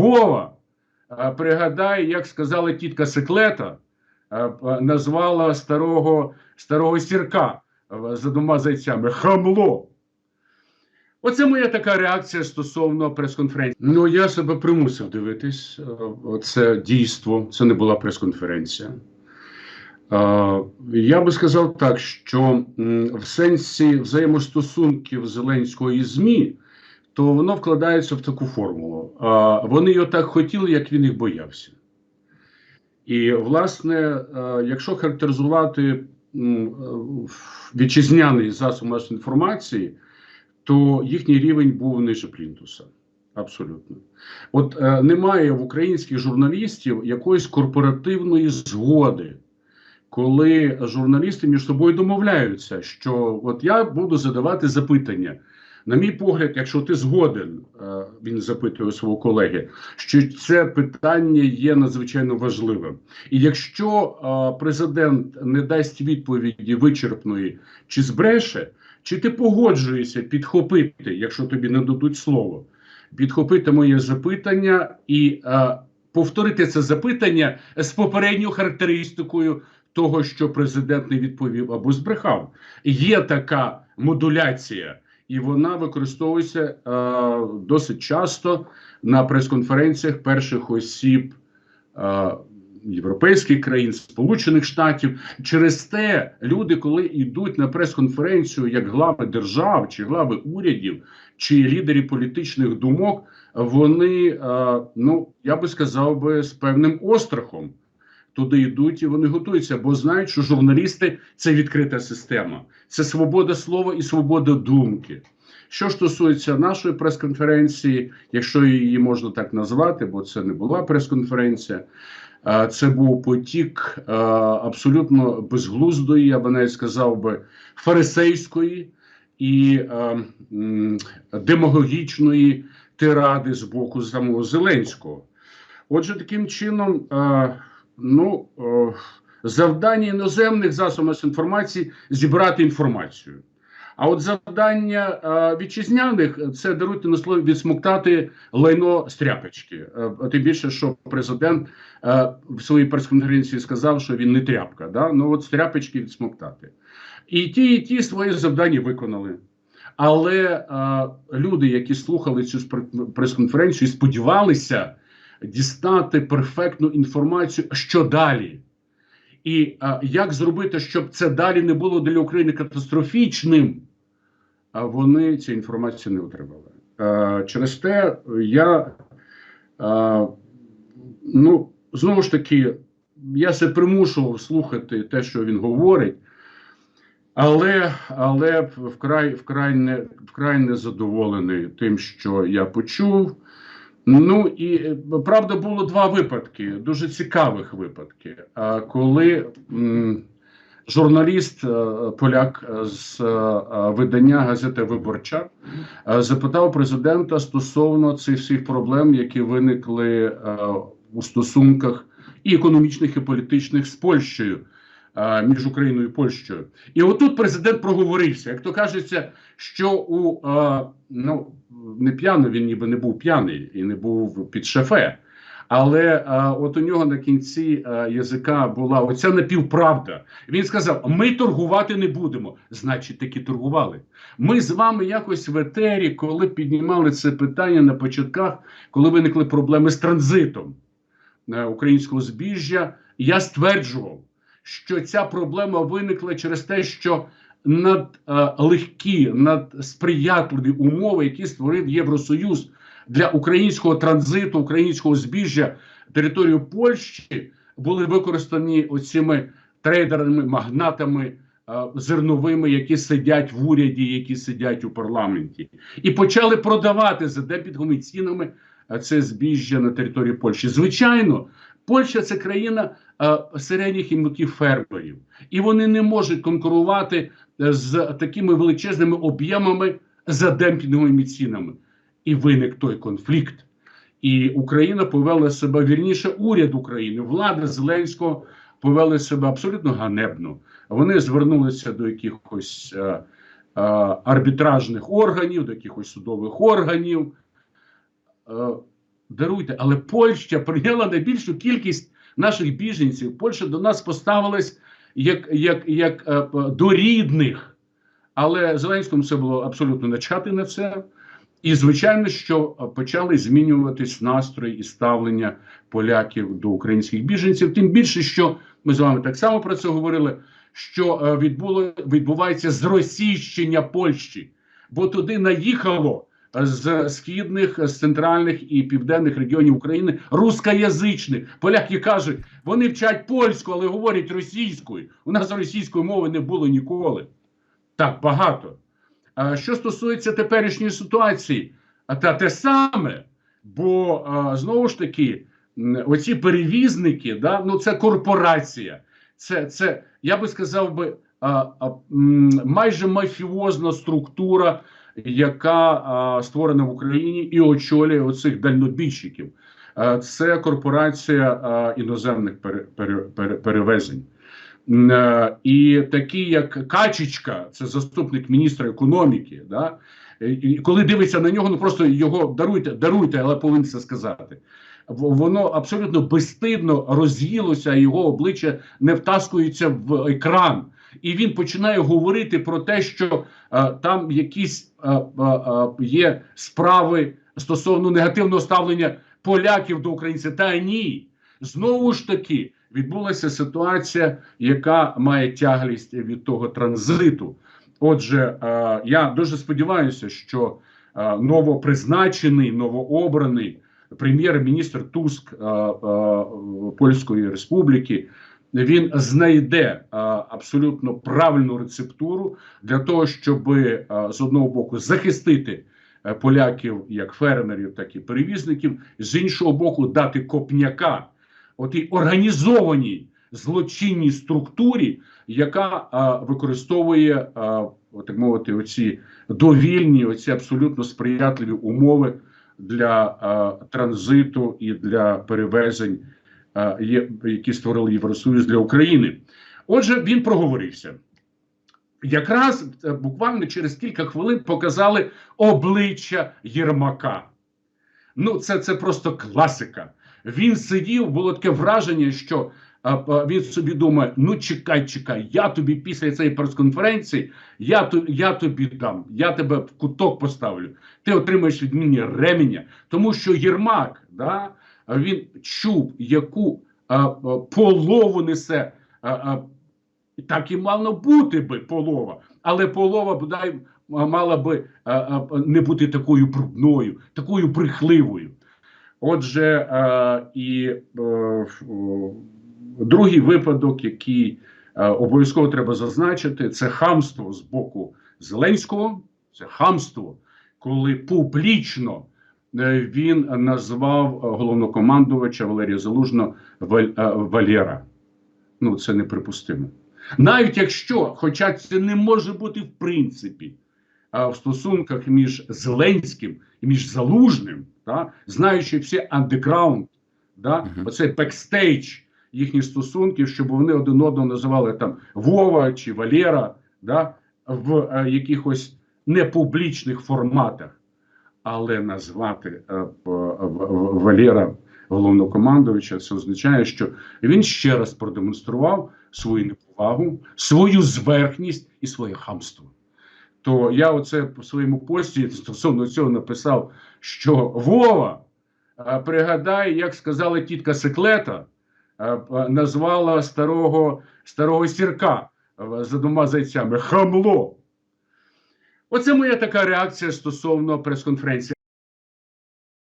Вова, е, пригадай, як сказала тітка Секлета, е, назвала старого, старого сірка е, за двома зайцями хамло. Оце моя така реакція стосовно прес-конференції. Ну, я себе примусив дивитись. Це дійство, це не була прес-конференція. Я би сказав так, що в сенсі взаємостосунків Зеленського і ЗМІ, то воно вкладається в таку формулу. А, Вони його так хотіли, як він їх боявся. І, власне, е, якщо характеризувати е, вітчизняний засоб масової інформації, то їхній рівень був ниже плінтуса. Абсолютно. От е, немає в українських журналістів якоїсь корпоративної згоди, коли журналісти між собою домовляються, що от я буду задавати запитання. На мій погляд, якщо ти згоден, е, він запитує свого колеги, що це питання є надзвичайно важливим. І якщо е, президент не дасть відповіді вичерпної чи збреше, чи ти погоджуєшся підхопити, якщо тобі не дадуть слово, підхопити моє запитання і е, повторити це запитання з попередньою характеристикою того, що президент не відповів або збрехав. Є така модуляція, і вона використовується е, досить часто на прес-конференціях перших осіб. Е, Європейських країн, Сполучених Штатів через те люди, коли йдуть на прес-конференцію як глави держав, чи глави урядів, чи лідери політичних думок, вони е, ну я би сказав би з певним острахом туди йдуть і вони готуються, бо знають, що журналісти це відкрита система, це свобода слова і свобода думки. Що ж стосується нашої прес-конференції, якщо її можна так назвати, бо це не була прес-конференція, це був потік абсолютно безглуздої, я би навіть сказав би, фарисейської і демагогічної тиради з боку самого Зеленського. Отже, таким чином, ну, е, завдання іноземних засобів масової інформації зібрати інформацію. А от завдання е, вітчизняних це даруйте на слові відсмоктати лайно з тряпочки. Е, тим більше, що президент в своїй прес-конференції сказав, що він не тряпка. Да? Ну от з тряпочки відсмоктати. І ті, і ті свої завдання виконали. Але е, люди, які слухали цю прес-конференцію, сподівалися дістати перфектну інформацію, що далі. І а, як зробити, щоб це далі не було для України катастрофічним, а вони цю інформацію не отримали. А, через те я а, ну, знову ж таки, я се примушував слухати те, що він говорить, але, але вкрай, вкрай, не, вкрай не задоволений тим, що я почув. Ну і е, правда було два випадки, дуже цікавих випадки. Коли журналіст е, поляк е, з видання газети Виборча запитав президента стосовно цих всіх проблем, які виникли у стосунках і економічних, і політичних з Польщею. Між Україною і Польщею, і отут президент проговорився. Як то кажеться, що у ну не п'яний, він ніби не був п'яний і не був під шафе. Але е, от у нього на кінці е, язика була оця напівправда. Він сказав: ми торгувати не будемо. Значить, таки торгували. Ми з вами якось в етері, коли піднімали це питання на початках, коли виникли проблеми з транзитом е, українського збіжжя, я стверджував, що ця проблема виникла через те, що надлегкі, надсприятливі умови, які створив Євросоюз для українського транзиту, українського збіжжя територію Польщі, були використані оціми трейдерами, магнатами е, зерновими, які сидять в уряді, які сидять у парламенті, і почали продавати за депінговими цінами е, це збіжжя на території Польщі. Звичайно, Польща це країна е, середніх і мілких фермерів, і вони не можуть конкурувати е, з такими величезними об'ємами за демпінговими цінами. І виник той конфлікт. І Україна повела себе вірніше, уряд України, влада Зеленського повели себе абсолютно ганебно. Вони звернулися до якихось е, е, арбітражних органів, до якихось судових органів. Е, даруйте, але Польща прийняла найбільшу кількість наших біженців. Польща до нас поставилась як, як, як е, до рідних. Але Зеленському це було абсолютно начати на це. І, звичайно, що е, почали змінюватись настрої і ставлення поляків до українських біженців. Тим більше, що ми з вами так само про це говорили, що е, відбуло, відбувається зросійщення Польщі, бо туди наїхало з східних, з центральних і південних регіонів України рускоязичних. Поляки кажуть, вони вчать польську, але говорять російською. У нас російської мови не було ніколи. Так багато. А що стосується теперішньої ситуації, та те саме, бо знову ж таки, оці перевізники, да, ну це корпорація, це, це я би сказав би, майже мафіозна структура, яка створена в Україні і очолює оцих дальнобійщиків. Це корпорація іноземних пере, пере, пере, перевезень. І такі, як Качечка, це заступник міністра економіки. Да? І коли дивиться на нього, ну просто його даруйте, даруйте, але повинен це сказати. Воно абсолютно безстидно роз'їлося, його обличчя не втаскується в екран. І він починає говорити про те, що е, там якісь е, е, е, є справи стосовно негативного ставлення поляків до українців. Та ні, знову ж таки відбулася ситуація, яка має тяглість від того транзиту. Отже, е, я дуже сподіваюся, що е, новопризначений, новообраний прем'єр-міністр Туск е, е, Польської Республіки. Він знайде абсолютно правильну рецептуру для того, щоб з одного боку захистити е, поляків як фермерів, так і перевізників, з іншого боку, дати копняка отій організованій злочинній структурі, яка використовує так мовити, оці довільні, оці абсолютно сприятливі умови для транзиту і для перевезень, які створили Євросоюз для України. Отже, він проговорився. Якраз е, буквально через кілька хвилин показали обличчя Єрмака. Ну, це, це просто класика. Він сидів, було таке враження, що а, а, він собі думає: ну чекай, чекай, я тобі після цієї прес-конференції, я, я тобі дам, я тебе в куток поставлю. Ти отримаєш від мене ременя. Тому що Єрмак, да, він чув, яку полову несе. Так і мало бути би полова, але полова бодай мала би не бути такою брудною, такою брехливою. Отже, і другий випадок, який обов'язково треба зазначити, це хамство з боку Зеленського. Це хамство, коли публічно він назвав е, головнокомандувача Валерія Залужного е, Валєра. Ну, це неприпустимо. Навіть якщо, хоча це не може бути в принципі, а в стосунках між Зеленським і між Залужним, та, знаючи всі андеграунд, да, оцей бекстейдж їхніх стосунків, щоб вони один одного називали там Вова чи Валера, да, в е, якихось непублічних форматах. Але назвати е, Валера головнокомандувача, це означає, що він ще раз продемонстрував свою неповагу, свою зверхність і своє хамство. То я оце по своєму пості стосовно цього написав, що Вова, е, пригадай, як сказала тітка Секлета, е, назвала старого, старого сірка за двома зайцями хамло. Оце моя така реакція стосовно прес-конференції.